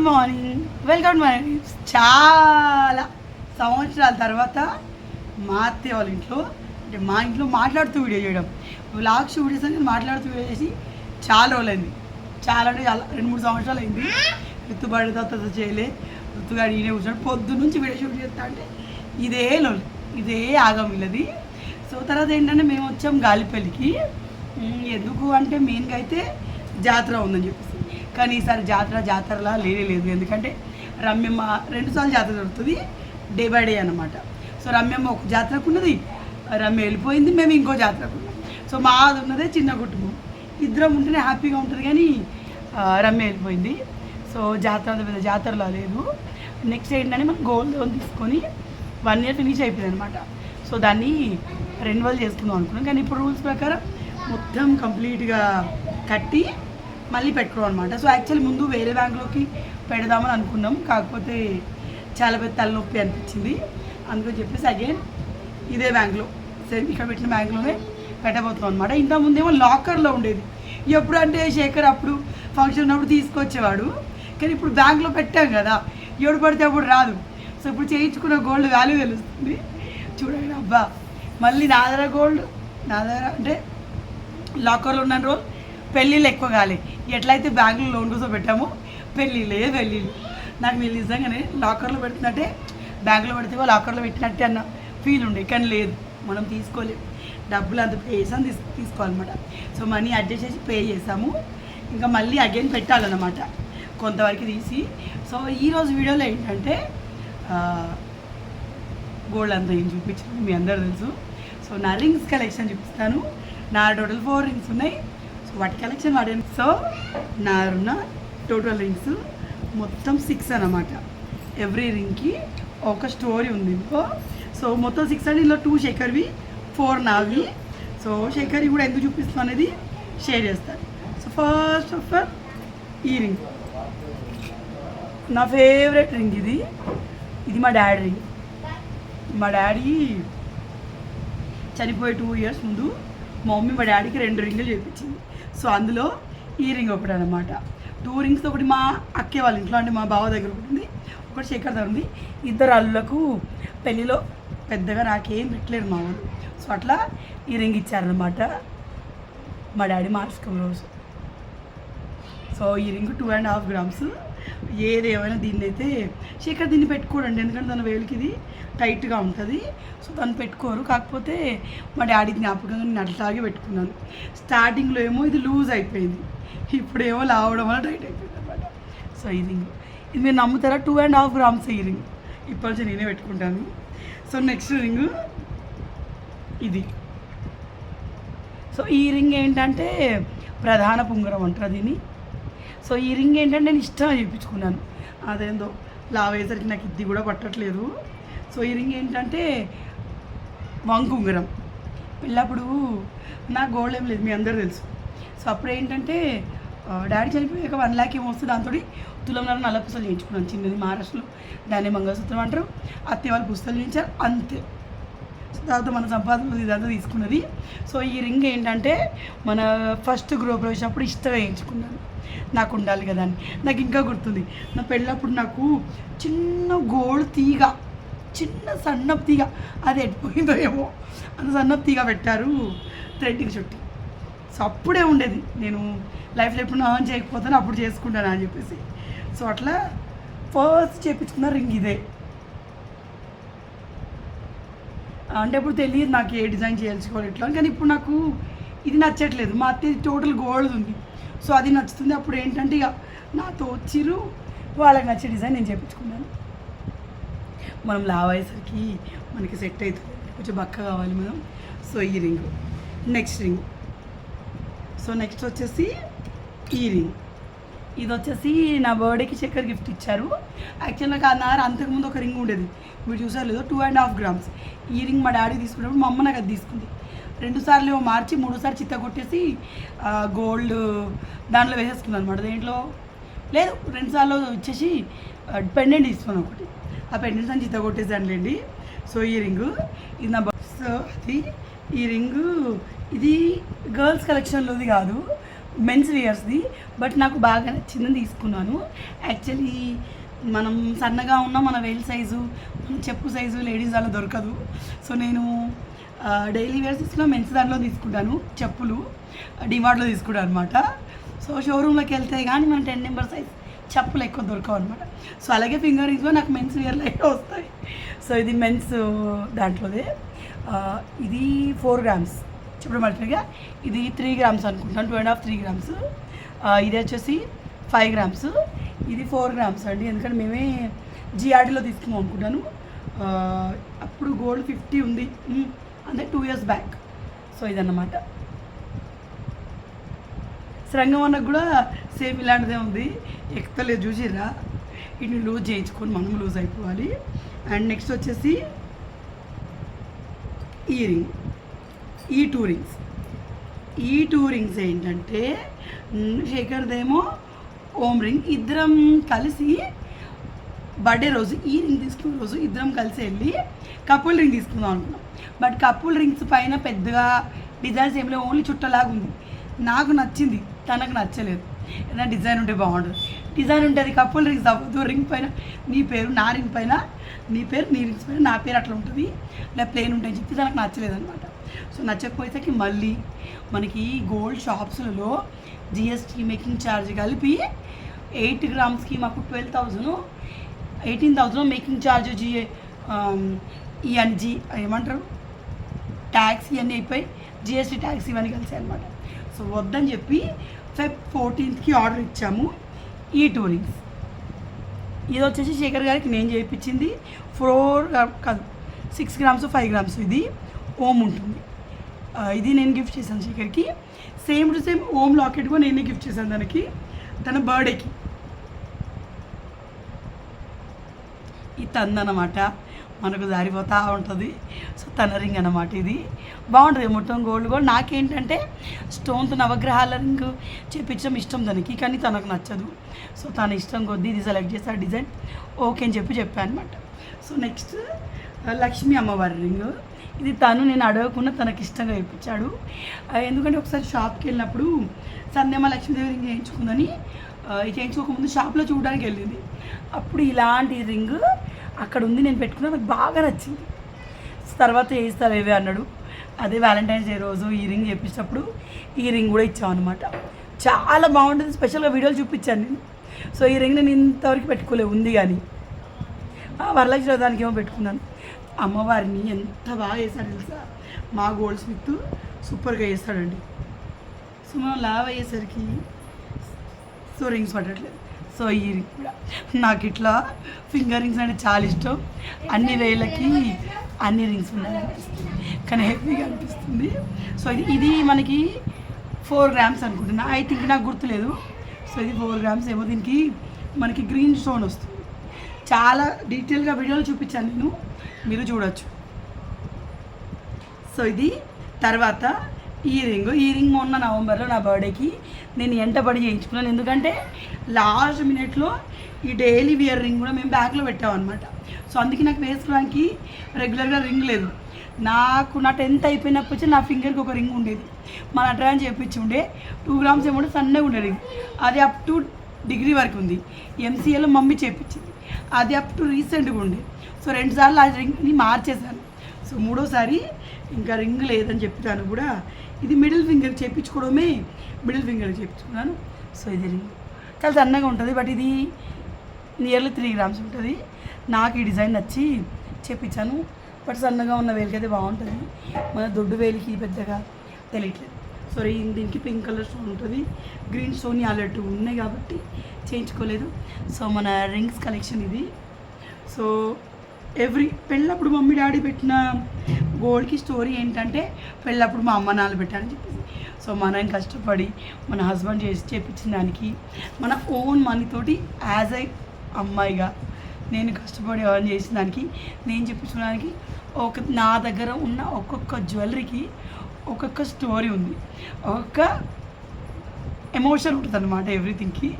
Good morning. Welcome to my చాలా సంవత్సరాల తర్వాత మా అత్తయ్య వాళ్ళ ఇంట్లో అంటే మా ఇంట్లో మాట్లాడుతూ వీడియో చేయడం. వ్లాగ్స్ వీడియోస్ అనేది మాట్లాడుతూ వీడియో చేసి చాలా రోజులైంది. చాలా అంటే చాలా రెండు మూడు సంవత్సరాలు అయింది. ఎత్తుబడి తర్వాత చేయలే. ఎత్తుగా ఈయన కూర్చొని పొద్దు నుంచి వీడియో షూట్ చేస్తా అంటే ఇదే లోన్ ఇదే ఆగం వీళ్ళది. సో తర్వాత ఏంటంటే మేము వచ్చాం గాలిపల్లికి. ఎందుకు అంటే మెయిన్గా అయితే జాతర ఉందని చెప్పేసి. కానీ ఈసారి జాతర జాతరలా లేనే లేదు. ఎందుకంటే రమ్యమ్మ రెండుసార్లు జాతర జరుగుతుంది డే బై డే అనమాట సో రమ్యమ్మ ఒక జాతరకు ఉన్నది రమ్య వెళ్ళిపోయింది మేము ఇంకో జాతరకు ఉన్నాం. సో మాది ఉన్నదే చిన్న కుటుంబం. ఇద్దరం ఉంటేనే హ్యాపీగా ఉంటుంది కానీ రమ్య వెళ్ళిపోయింది. సో జాతర పెద్ద జాతరలా లేదు. నెక్స్ట్ ఏంటంటే మనం గోల్డ్ లోన్ తీసుకొని వన్ ఇయర్ ఫినిష్ అయిపోయింది అనమాట సో దాన్ని రెన్యువల్ చేసుకుందాం అనుకున్నాం. కానీ ఇప్పుడు రూల్స్ ప్రకారం మొత్తం కంప్లీట్గా కట్టి మళ్ళీ పెట్టుకోవడం అనమాట సో యాక్చువల్లీ ముందు వేరే బ్యాంక్లోకి పెడదామని అనుకున్నాం. కాకపోతే చాలా పెద్ద తలనొప్పి అనిపించింది. అందుకని చెప్పేసి అగైన్ ఇదే బ్యాంక్లో సేమ్ ఇక్కడ పెట్టిన బ్యాంక్లోనే పెట్టబోతున్నాం అనమాట ఇంత ముందేమో లాకర్లో ఉండేది. ఎప్పుడు అంటే శేఖర్ అప్పుడు ఫంక్షన్ ఉన్నప్పుడు తీసుకొచ్చేవాడు. కానీ ఇప్పుడు బ్యాంక్లో పెట్టాం కదా ఎవడు పడితే అప్పుడు రాదు. సో ఇప్పుడు చేయించుకున్న గోల్డ్ వాల్యూ తెలుస్తుంది. చూడండి అబ్బా మళ్ళీ నా దగ్గర గోల్డ్ నా దగ్గర అంటే లాకర్లో ఉన్న రోజు పెళ్ళిళ్ళు ఎక్కువ కాలే. ఎట్లయితే బ్యాంకులో లోన్ కోసం పెట్టామో పెళ్ళిళ్ళే పెళ్ళిళ్ళు. నాకు మీరు నిజంగానే లాకర్లో పెడుతున్నట్టే బ్యాంకులో పెడితే లాకర్లో పెట్టినట్టే అన్న ఫీల్ ఉండే. కానీ లేదు మనం తీసుకోలేము డబ్బులు అంత పే చేసాం తీసు తీసుకోవాలన్నమాట. సో మనీ అడ్జస్ట్ చేసి పే చేసాము. ఇంకా మళ్ళీ అగైన్ పెట్టాలన్నమాట. కొంతవరకు తీసి. సో ఈరోజు వీడియోలో ఏంటంటే గోల్డ్ అంతా ఏం చూపించాను మీ అందరు తెలుసు. సో నా రింగ్స్ కలెక్షన్ చూపిస్తాను. నా టోటల్ ఫోర్ రింగ్స్ ఉన్నాయి. సో వాటి కలెక్షన్ వాడాను. సో నా ఉన్న టోటల్ రింగ్స్ మొత్తం సిక్స్ అనమాట ఎవ్రీ రింగ్కి ఒక స్టోరీ ఉంది. ఇంకో సో మొత్తం సిక్స్ అండ్ ఇందులో టూ శేఖర్వి ఫోర్ నావి. సో శేఖర్వి కూడా ఎందుకు చూపిస్తాం అనేది షేర్ చేస్తాను సో ఫస్ట్ ఆఫ్ ఆల్ ఈ రింగ్ నా ఫేవరెట్ రింగ్ ఇది. ఇది మా డాడీ రింగ్ మా డాడీ చనిపోయే టూ ఇయర్స్ ముందు మా మమ్మీ మా డాడీకి రెండు రింగులు చేయించింది సో అందులో ఈ రింగ్ ఒకటి అనమాట టూ రింగ్స్ ఒకటి మా అక్కే వాళ్ళ ఇంట్లో అంటే మా బావ దగ్గర ఒకటి ఉంది. ఒకటి శేఖర్ దగ్గర ఉంది. ఇద్దరు అల్లులకు పెళ్ళిలో పెద్దగా నాకేం పెట్టలేరు మా వాళ్ళు. సో అట్లా ఈ రింగ్ ఇచ్చారనమాట మా డాడీ మార్చుకున్న రోజు. సో ఈ ring two and half grams ఏది దీన్ని అయితే శేఖర్ దీన్ని పెట్టుకోడండి ఎందుకంటే తన వేలికి ఇది టైట్గా ఉంటుంది. సో దాన్ని పెట్టుకోరు. కాకపోతే మా డాడీ జ్ఞాపకంగా నేను అట్లాగే పెట్టుకున్నాను. స్టార్టింగ్లో ఏమో ఇది లూజ్ అయిపోయింది. ఇప్పుడేమో లావడం వల్ల టైట్ అయిపోయింది అనమాట సో ఈ రింగ్. ఇది మీరు నమ్ముతారా? టూ అండ్ హాఫ్ గ్రామ్స్ ఈ రింగ్. ఇప్పటి నుంచి నేనే పెట్టుకుంటాను. సో నెక్స్ట్ రింగ్ ఇది. సో ఈ రింగ్ ఏంటంటే ప్రధాన పుంగరం అంటారు దీన్ని. సో ఈ రింగ్ ఏంటంటే నేను ఇష్టం చేయించుకున్నాను అదేందో లావేసరికి నాకు ఇది కూడా పట్టట్లేదు. సో ఈ రింగ్ ఏంటంటే వంకుంగరం పెళ్ళప్పుడు నా గోల్డ్ ఏం లేదు మీ అందరు తెలుసు. సో అప్పుడు ఏంటంటే డాడీ చనిపోయాక వన్ ల్యాక్ ఏమో వస్తే దాంతో తులంలో నల్ల పుస్తలు చేయించుకున్నాను. చిన్నది మహారాష్ట్రలో దాన్ని మంగళసూత్రం అంటారు. అత్తే వాళ్ళు పుస్తలు చేయించారు. అంతే. సో తర్వాత మన సంపాదన ఇదంతా తీసుకున్నది. సో ఈ రింగ్ ఏంటంటే మన ఫస్ట్ గృహప్రవేశం అప్పుడు ఇష్టం వేయించుకున్నాను నాకు ఉండాలి కదా అని. నాకు ఇంకా గుర్తుంది. నా పెళ్ళప్పుడు నాకు చిన్న గోల్డ్ తీగ. చిన్న సన్నపు తీగ అది ఎట్టిపోయిందో ఏమో. అంత సన్నపు తీగ పెట్టారు థ్రెడ్డింగ్ చుట్టి. సో అప్పుడే ఉండేది. నేను లైఫ్లో ఎప్పుడు ఆన్ చేయకపోతాను అప్పుడు చేసుకుంటాను అని చెప్పేసి. సో అట్లా ఫస్ట్ చేపించుకున్న రింగ్ ఇదే. అంటే ఇప్పుడు తెలియదు నాకు ఏ డిజైన్ చేయాల్సుకోవాలి ఎట్లా కానీ ఇప్పుడు నాకు ఇది నచ్చట్లేదు. మా అత్తది టోటల్ గోల్డ్ ఉంది. సో అది నచ్చుతుంది. అప్పుడు ఏంటంటే ఇక నాతో వచ్చిరు వాళ్ళకి నచ్చే డిజైన్ నేను చేయించుకున్నాను మనం లావ్ అయ్యేసరికి మనకి సెట్ అవుతుంది. కొంచెం బక్క కావాలి మనం. సో ఈ ring. Next ring. So next వచ్చేసి ఈ రింగ్. ఇది వచ్చేసి నా బర్త్డేకి చక్కెర గిఫ్ట్ ఇచ్చారు. యాక్చువల్ నాకు అన్నారు అంతకుముందు ఒక రింగ్ ఉండేది. మీరు చూసారు లేదో? టూ అండ్ హాఫ్ గ్రామ్స్ ఈ రింగ్ మా డాడీ తీసుకున్నప్పుడు మా అమ్మ నాకు అది తీసుకుంది. రెండు సార్లు మార్చి మూడోసారి చిత్త కొట్టేసి గోల్డ్ దాంట్లో వేసేసుకున్నాను అనమాట దేంట్లో? లేదు రెండు సార్లు వచ్చేసి పెండెంట్ తీసుకున్నాను ఒకటి. ఆ పెండెంట్స్ అని చిత్త కొట్టేసానులేండి సో ఈ రింగు ఇది నా సో అది ఈ రింగు ఇది గర్ల్స్ కలెక్షన్లోది కాదు మెన్స్ వేయర్స్ది బట్ నాకు బాగా నచ్చిందని తీసుకున్నాను. యాక్చువల్లీ మనం సన్నగా ఉన్న మన వేల్ సైజు చెప్పు సైజు లేడీస్ అలా దొరకదు. సో నేను డైలీ వేర్స్ మెన్స్ దాంట్లో తీసుకుంటాను చెప్పులు డిమార్ట్లో తీసుకుంటాను అనమాట సో షోరూంలోకి వెళ్తే కానీ మన టెన్ నెంబర్ సైజ్ చెప్పులు ఎక్కువ దొరకవు అనమాట సో అలాగే ఫింగర్ రింగ్స్లో నాకు మెన్స్ వేర్లు అయితే వస్తాయి. సో ఇది మెన్స్ దాంట్లోదే. ఇది ఫోర్ గ్రామ్స్. చెప్పడం మర్చిపోయా ఇది త్రీ గ్రామ్స్ అనుకుంటాను two and half three grams. ఇది వచ్చేసి ఫైవ్ గ్రామ్స్. ఇది ఫోర్ గ్రామ్స్ అండి. ఎందుకంటే మేమే జిఆర్డీలో తీసుకుందాం అనుకుంటాను అప్పుడు గోల్డ్ ఫిఫ్టీ ఉంది. అంటే టూ ఇయర్స్ బ్యాక్. సో ఇదన్నమాట. శ్రంగమన్నకు కూడా సేమ్ ఇలాంటిదే ఉంది. ఎక్కలేదు చూసిరా వీటిని లూజ్ చేయించుకొని మనం లూజ్ అయిపోవాలి. అండ్ నెక్స్ట్ వచ్చేసి ఈ రింగ్ ఈ టూ రింగ్స్ ఈ టూ రింగ్స్ ఏంటంటే శేఖర్దేమో ఓం రింగ్. ఇద్దరం కలిసి బర్త్డే రోజు ఈ రింగ్ తీసుకున్న రోజు ఇద్దరం కలిసి వెళ్ళి కపుల్ రింగ్ తీసుకుందాం అనుకున్నాం. బట్ కపుల్ రింగ్స్ పైన పెద్దగా డిజైన్స్ ఏమి లేవు. ఓన్లీ చుట్టలాగా ఉంది నాకు నచ్చింది. తనకు నచ్చలేదు. ఏదైనా డిజైన్ ఉంటే బాగుంటుంది డిజైన్ ఉంటుంది కపుల్ రింగ్స్ అవ్వదు. రింగ్ పైన నీ పేరు నా రింగ్ పైన నీ పేరు నీ రింగ్స్ పైన నా పేరు అట్లా ఉంటుంది. లేదా ప్లేన్ ఉంటాయని చెప్పి తనకు నచ్చలేదు అనమాట సో నచ్చకపోయేసరికి మళ్ళీ మనకి గోల్డ్ షాప్స్లలో జిఎస్టీ మేకింగ్ ఛార్జ్ కలిపి ఎయిట్ గ్రామ్స్కి మాకు twelve thousand eighteen thousand making charge GA ఇవన్నీ ఏమంటారు? ట్యాక్స్ ఇవన్నీ అయిపోయి జిఎస్టీ ట్యాక్స్ ఇవన్నీ కలిసాయి అనమాట సో వద్దని చెప్పి ఫెబ్ ఫోర్టీన్త్కి ఆర్డర్ ఇచ్చాము. ఈ టూ రింగ్స్ ఇది వచ్చేసి శేఖర్ గారికి నేను చేయించింది ఫోర్ కాదు సిక్స్ గ్రామ్స్ ఫైవ్ గ్రామ్స్ ఇది ఓం ఉంటుంది. ఇది నేను గిఫ్ట్ చేశాను శేఖర్కి. Same to same Om locket కూడా నేనే గిఫ్ట్ చేశాను దానికి తన బర్త్డేకి. ఇది తందనమాట. మనకు జారిపోతూ ఉంటుంది. సో తన రింగ్ అనమాట ఇది. బాగుంటుంది మొత్తం గోల్డ్ గోల్డ్. నాకేంటంటే స్టోన్తో నవగ్రహాల రింగ్ చేపించడం ఇష్టం తనకి కానీ తనకు నచ్చదు. సో తన ఇష్టం కొద్దీ ఇది సెలెక్ట్ చేస్తా ఆ డిజైన్ ఓకే అని చెప్పి చెప్పాను అనమాట సో నెక్స్ట్ లక్ష్మీ అమ్మవారి రింగ్. ఇది తను నేను అడగకుండా తనకి ఇష్టంగా ఇప్పించాడు ఎందుకంటే ఒకసారి షాప్కి వెళ్ళినప్పుడు సంధ్యమ్మ లక్ష్మీదేవి రింగ్ చేయించుకుందని ఇది చేయించుకోకముందు షాప్లో చూడడానికి వెళ్ళింది. అప్పుడు ఇలాంటి రింగ్ అక్కడ ఉంది నేను పెట్టుకున్నా నాకు బాగా నచ్చింది. తర్వాత వేస్తారు ఏవే అన్నాడు. అదే వ్యాలంటైన్స్ డే రోజు ఈ రింగ్ చేపించినప్పుడు ఈ రింగ్ కూడా ఇచ్చాం అనమాట చాలా బాగుంటుంది స్పెషల్గా వీడియోలు చూపించాను నేను. సో ఈ రింగ్ నేను ఇంతవరకు పెట్టుకోలే ఉంది కానీ. వరలక్ష్మి దానికి ఏమో పెట్టుకున్నాను. అమ్మవారిని ఎంత బాగా చేశాడు తెలుసా? మా గోల్డ్ స్మిత్ సూపర్గా చేస్తాడండి. సో మనం లావ్ అయ్యేసరికి సో రింగ్స్ పట్టట్లేదు. సో ఈ రింగ్ కూడా నాకు ఇట్లా ఫింగర్ రింగ్స్ అంటే చాలా ఇష్టం. అన్ని వేలకి అన్ని రింగ్స్ ఉండాలనిపిస్తుంది కానీ హెవీగా అనిపిస్తుంది. సో ఇది ఇది మనకి ఫోర్ గ్రామ్స్ అనుకుంటున్నా. ఐ థింక్ నాకు గుర్తులేదు. సో ఇది ఫోర్ గ్రామ్స్ ఏమో. దీనికి మనకి గ్రీన్ స్టోన్ వస్తుంది. చాలా డీటెయిల్గా వీడియోలు చూపించాను నేను. మీరు చూడొచ్చు. సో ఇది తర్వాత ఈ రింగ్. ఈ రింగ్ మొన్న నవంబర్లో నా బర్త్డేకి నేను ఎంటబడి చేయించుకున్నాను. ఎందుకంటే లాస్ట్ మినిట్లో ఈ డైలీ వియర్ రింగ్ కూడా మేము బ్యాగ్లో పెట్టామన్నమాట సో అందుకే నాకు వేసుకోవడానికి రెగ్యులర్గా రింగ్ లేదు. నాకు నా టెన్త్ అయిపోయినప్పుడు వచ్చి నా ఫింగర్కి ఒక రింగ్ ఉండేది. మన అట్రాన్ చేయించి ఉండే టూ గ్రామ్స్ ఏమో సన్నగా ఉండే రింగ్. అది అప్ టు డిగ్రీ వరకు ఉంది. ఎంసీఏలో మమ్మీ చేయించింది అది అప్ టు రీసెంట్గా ఉండే. సో రెండుసార్లు ఆ రింగ్ని మార్చేశాను. సో మూడోసారి ఇంకా రింగ్ లేదని చెప్తాను కూడా. ఇది మిడిల్ ఫింగర్ చేయించుకోవడమే మిడిల్ ఫింగర్ చేయించుకున్నాను సో ఇది రింగ్. చాలా సన్నగా ఉంటుంది బట్ ఇది నియర్లీ త్రీ గ్రామ్స్ ఉంటుంది. నాకు ఈ డిజైన్ నచ్చి చేపించాను. బట్ సన్నగా ఉన్న వేలికి అయితే బాగుంటుంది. మన దొడ్డు వేలికి పెద్దగా తెలియట్లేదు. సో ఈ- దీనికి పింక్ కలర్ స్టోన్ ఉంటుంది. గ్రీన్ స్టోన్ ఆల్రెడీ ఉన్నాయి కాబట్టి చేయించుకోలేదు. సో మన రింగ్స్ కలెక్షన్ ఇది. సో ఎవ్రీ పెళ్ళప్పుడు మమ్మీ డాడీ పెట్టిన గోల్డ్కి స్టోరీ ఏంటంటే పెళ్ళప్పుడు మా అమ్మ నాన్న పెట్టారని చెప్పేసి. సో మనం కష్టపడి మన హస్బెండ్ చేసి చేపించిన దానికి మన ఓన్ మనీతోటి యాజ్ ఐ అమ్మాయిగా నేను కష్టపడి ఎర్న్ చేసిన దానికి నేను చెప్పించడానికి ఒక నా దగ్గర ఉన్న ఒక్కొక్క జ్యువెలరీకి ఒక్కొక్క స్టోరీ ఉంది. ఒక్కొక్క ఎమోషన్ ఉంటుంది అనమాట ఎవ్రీథింగ్కి.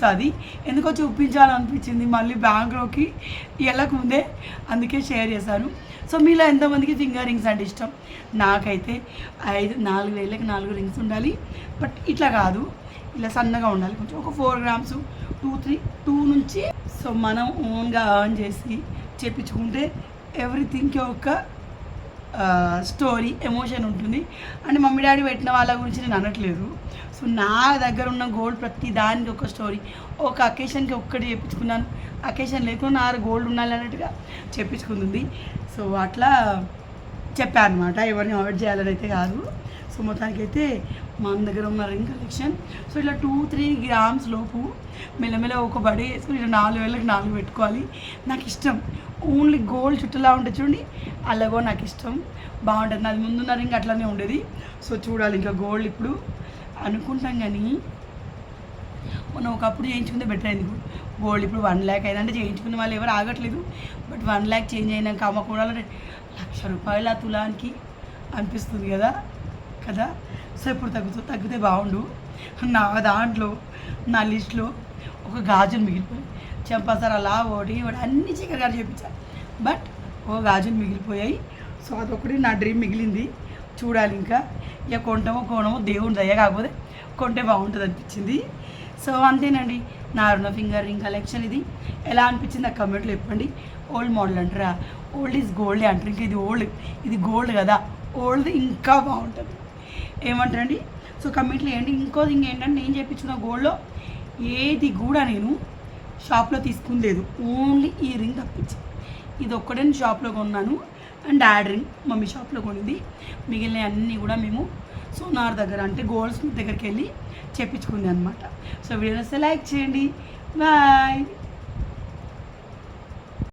సో అది ఎందుకో చూపించాలనిపించింది. మళ్ళీ బ్యాంక్లోకి వెళ్ళకముందే అందుకే షేర్ చేశాను. సో మీలో ఎంతమందికి ఫింగర్ రింగ్స్ అంటే ఇష్టం? నాకైతే ఐదు నాలుగు వేలకి నాలుగు రింగ్స్ ఉండాలి. బట్ ఇట్లా కాదు. ఇలా సన్నగా ఉండాలి. కొంచెం ఒక four grams two three two నుంచి. సో మనం ఓన్గా ఆన్ చేసి చేపించుకుంటే ఎవ్రీథింగ్కి ఒక స్టోరీ ఎమోషన్ ఉంటుంది. అండ్ మమ్మీ డాడీ పెట్టిన వాళ్ళ గురించి నేను అనట్లేదు. సో నా దగ్గర ఉన్న గోల్డ్ ప్రతి దానికి ఒక స్టోరీ ఒక అకేషన్కి ఒక్కటి చెప్పించుకున్నాను. అకేషన్ లేకుండా నా గోల్డ్ ఉండాలి అన్నట్టుగా చెప్పించుకుంది సో అట్లా చెప్పాను అనమాట ఎవరిని అవాయిడ్ చేయాలని అయితే కాదు. సో మొత్తానికి అయితే మన దగ్గర ఉన్న రింగ్ కలెక్షన్. సో ఇట్లా టూ త్రీ గ్రామ్స్ లోపు మెల్లమెల్ల ఒక బడి వేసుకుని ఇట్లా నాలుగు వేలకు నాలుగు పెట్టుకోవాలి. నాకు ఇష్టం. ఓన్లీ గోల్డ్ చుట్టూలా ఉంటుంది చూడండి. అలాగో నాకు ఇష్టం. బాగుంటుంది. నాది ముందున్న రింగ్ అట్లానే ఉండేది. సో చూడాలి ఇంకా గోల్డ్ ఇప్పుడు. అనుకుంటాం కానీ మనం ఒకప్పుడు చేయించుకుంటే బెటర్ అయింది గోల్డ్ ఇప్పుడు వన్ ల్యాక్ అయిందంటే చేయించుకున్న వాళ్ళు ఎవరు ఆగట్లేదు. బట్ వన్ ల్యాక్ చేంజ్ అయినాక అమ్మకూడాలంటే లక్ష రూపాయల తులానికి అనిపిస్తుంది కదా. కదా? సో ఇప్పుడు తగ్గుతూ తగ్గితే బాగుండు. నా దాంట్లో నా లిస్ట్లో ఒక గాజును మిగిలిపోయి చెంపాసారు అలా ఓడి ఒకటి అన్ని చికెన్ గారు చేపించాను బట్ ఓ గాజులు మిగిలిపోయాయి. సో అదొకటి నా డ్రీమ్ మిగిలింది. చూడాలి ఇంకా. ఇక కొంటమో కొనమో దేవుని దయ కాకపోతే కొంటే బాగుంటుంది అనిపించింది. సో అంతేనండి. నా రుణ ఫింగర్ రింగ్ కలెక్షన్ ఇది. ఎలా అనిపించింది ఆ కమెంట్లో చెప్పండి. ఓల్డ్ మోడల్ అంటారా? ఓల్డ్ ఈజ్ గోల్డ్ అంటారు. ఇంకా ఇది ఓల్డ్ ఇది గోల్డ్ కదా. ఓల్డ్ ఇంకా బాగుంటుంది. ఏమంటారండి? సో కమెంట్లో వేయండి థింగ్ ఏంటంటే నేను చెప్పించిన గోల్డ్లో ఏది కూడా నేను షాప్లో తీసుకుని లేదు. ఓన్లీ ఈ రింగ్ తప్పించి. ఇది ఒక్కటే నేను షాప్లో కొన్నాను. అండ్ డాడ్ రింగ్ మమ్మీ షాప్లో కొనింది. మిగిలిన అన్నీ కూడా మేము సోనార్ దగ్గర అంటే గోల్డ్స్ దగ్గరికి వెళ్ళి చెప్పించుకుంది అనమాట సో వీడియో లైక్ చేయండి. బాయ్!